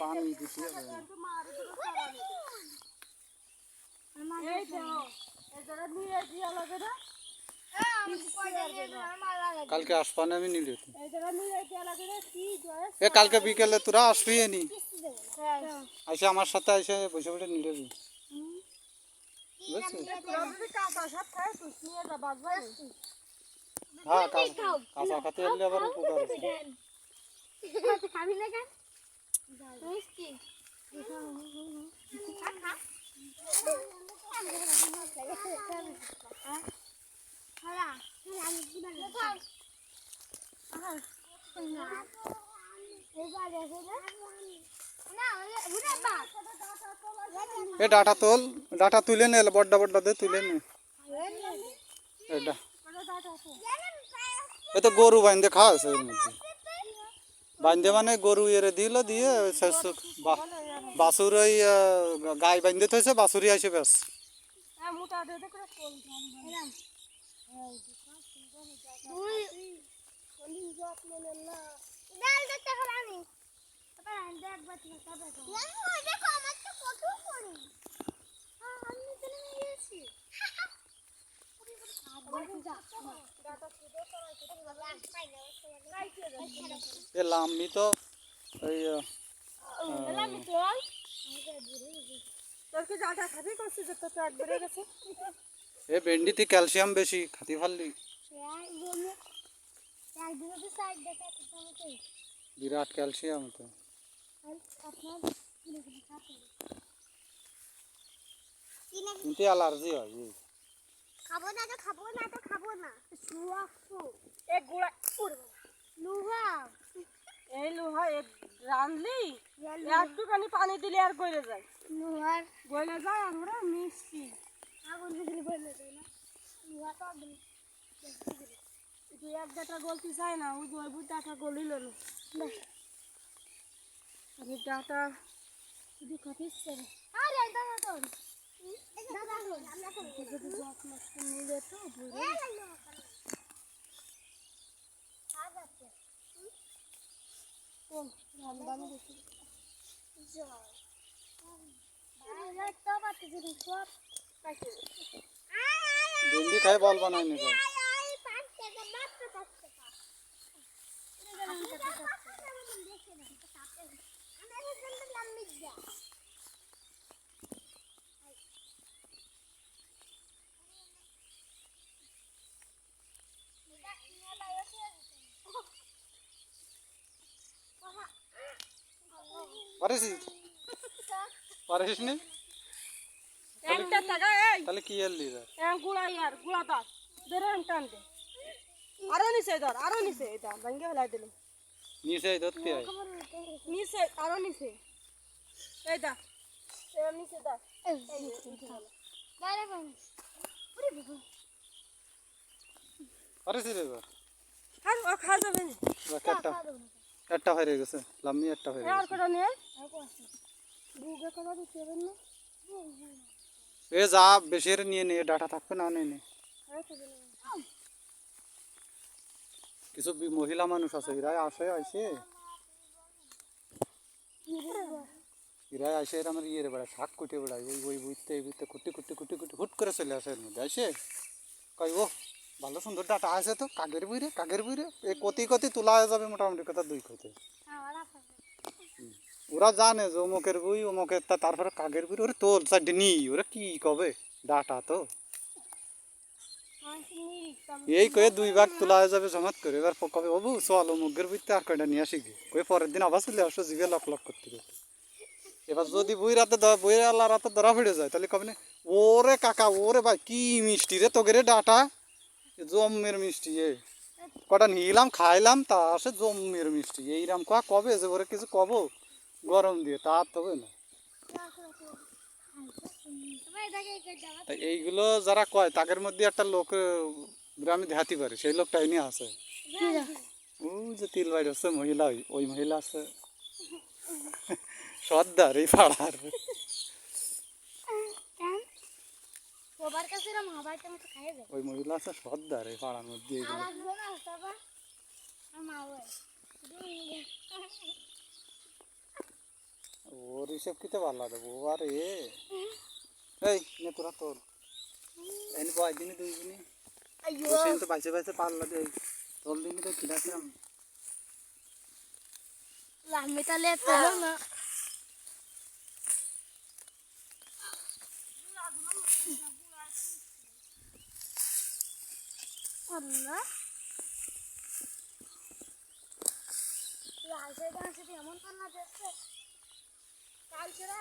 পানি দিতে দিয়া লাগে না। কালকে আমি নিলে তো। এই জায়গা নিয়ে দিয়া লাগে না কি জয় এ কালকে বিকেলে তোরা আসবি নি। হ্যাঁ। আইসে আমার সাথে আইসে বসে বসে নিলে। বুঝছিস? হ্যাঁ কা- কাঁচা খাতে এলে আবার উপকার আছে। খাবি না কেন? মিষ্টি। এ ডাটা তোল। ডাটা তুলে নে বড্ডা বড্ডা দে তুলে নে। এটা। এ তো গরু বাইন্দে খাওয়া আছে এর মধ্যে। বাইন্দে মানে গরু এরে দিল দিয়ে শেষ বা- বাছুর ওই গাই বাইন্দে থইছে বাছুরি আইসে ব্যাস। হ্যাঁ মোটা দে দে করে কোল জাম ডাল দেখতে হবে আমি দেখবার দেখো আমার তো কত পড়ি আমি তো নিয়ে গেছি এ লাম্বি তো ওই আহ, তোর কি জাটা খাবি করছিস যে তোর পেট বেড়ে গেছে এ ভেন্ডিতে ক্যালসিয়াম বেশি খাতি ফাললি বিরাট ক্যালসিয়াম তো কিন্তু অ্যালার্জি হয় এই। খাব না তো খাব না তো খাব না। সুয়াকু এক গুড়া উড়বে লুহা। এই লোহা এ রানলি একটুখানি পানি দিলে আর গলে যায়। লুহার গলে যায় আর ওরা মিষ্টি। আগুন দিলে বলে দেয় না। লুহা তো আগুন এক ডাটা গলতে চাই না ওই বুই ডাটা গলিল না। আরে ডাটা যদি খাতিস আরে দাদা তো ভেন্ডি খাই বল বানাই নি ভাই পারিস পারিস নি একটা টাকা এই তাহলে কি এলি রে এক গুড়া ইয়ার গুড়া দার ধরে আমি টান দে আরও নিচে ধর আরও নিচে এটা ভাঙ্গে ফেলাই দিলাম নিচে ধরতে হয় নিচে আরও নিচে এই দা এই নিচে দা পারিস রে এবার আর ও খা যাবে না এবার একটা একটা হয়ে গেছে লাম্মি একটা হয়ে আর গেছে। কটা নিয়ে বুগে কটা দিতে হবে না এ যা বেশি এর নিয়ে নে ডাটা থাকবে না নে নে। কিছু বি- মহিলা মানুষ আছে এরাই আসে আইসে। এরাই আসে এরা আমার ইয়ে বেড়ায় শাক কুটে বেড়ায় ওই ওই বুঝতে এই বুঝতে কুটি কুটি কুটি কুটি হুট করে চলে আসে এর মধ্যে আসে কই ও ভালো সুন্দর ডাটা আছে তো, কাগের বইরে কাগের বইরে। এই কতি কতি তোলা হয়ে যাবে মোটামুটি কথা দুই কতে। ওরা জানে যে অমুকের বই, অমুকের তা, তারপরে কাগের বই ওরে তোল চারটে নি ওরা কি কবে? ডাটা তো। এই কয়ে দুই ভাগ তোলা হয়ে যাবে জমাত করে, এবার কবে বাবু চল অমুকের বইতে আর কয়টা নিয়ে আসি কয়ে পরের দিন আবার চলে আসো, জিভে লক লক করতে করতে। এবার যদি বই রাতে বই আল্লাহ রাতে ধরা পড়ে যায়, তাহলে কবে ওরে কাকা, ওরে ভাই, কি মিষ্টি রে তোকে রে ডাটা। এ জম্মের মিষ্টি এ কটা নিলাম, খাইলাম, তা আসে জম্মের মিষ্টি। এইরাম কোয়া, কবে যে ওরে কিছু কব? গরম দিয়ে, তা আর তবে না। এইগুলো যারা কয়, তাদের মধ্যে একটা লোক গ্রামে দেখাতে পারে, সেই লোকটা এনে আছে। ও যে তিল বাড়ি হচ্ছে মহিলা ওই মহিলা আছে। সর্দার, এই পাড়ার। সবার কাছে এরকম হবার তো খাইয়ে দেয় ওই মহিলা আছে সর্দার এই পাড়ার মধ্যে এইগুলো আসব না বাবা আমার ওর হিসেব কিতে ভালো দেবো। আরে এই নে তোরা তোর। এনে বয় দিনই দুই আইয়ো। তো বাইসে বাইসে পারলা দে তোর দিনই তো কিনাছিলাম লামি তালে তোলো না। আল্লাহ এমন পান্না দেখছে কালকে না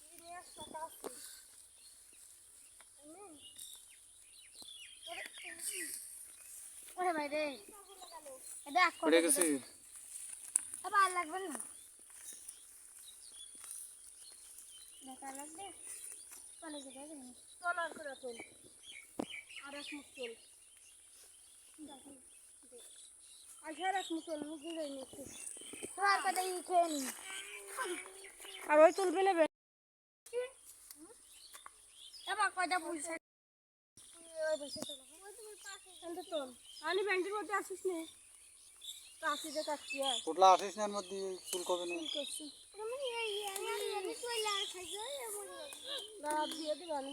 তুই নিয়ে আসতে আসছি ওরে ভাই রে। এটা এক পড়ে গেছি। আবার লাগবে না। দেখা লাগবে। কলেজে যাবে চল আর করে চল আর এক মুখ চল আর নি ওই চলবে নেবে আমি ব্যাংকের মধ্যে আসিস নে আসি যে কাটছি আর আসিস না মধ্যে চুল কবে নেই করছি দিয়ে দিবানি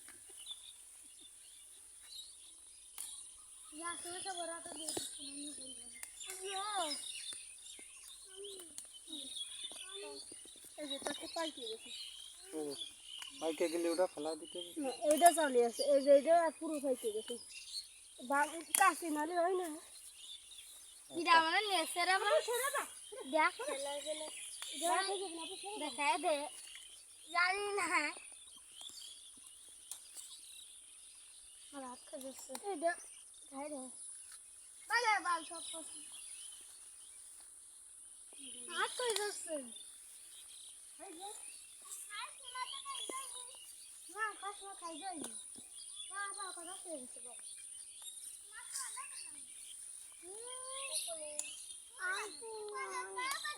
মাইকে গেলে ওটা ফেলা দিতে এইটা চালি আছে এই যে এইটা পুরো পাইতে গেছে নালে হয় না এটা আমার নেসের আমার দেখ দেখায় দে জানি না আমার হাত খাচ্ছে এটা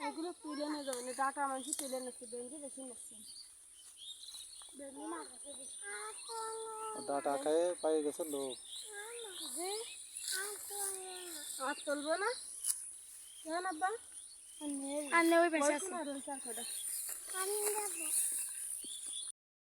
এগুলো তুলে নিয়ে যাবে না ডাটা মানুষ তুলে নিচ্ছে বেঞ্চি বেশি নিচ্ছে। ডাটা খায় পাই গেছে লোক। আর চলবে না? কেন আব্বা আন্নে ওই পেশা কোন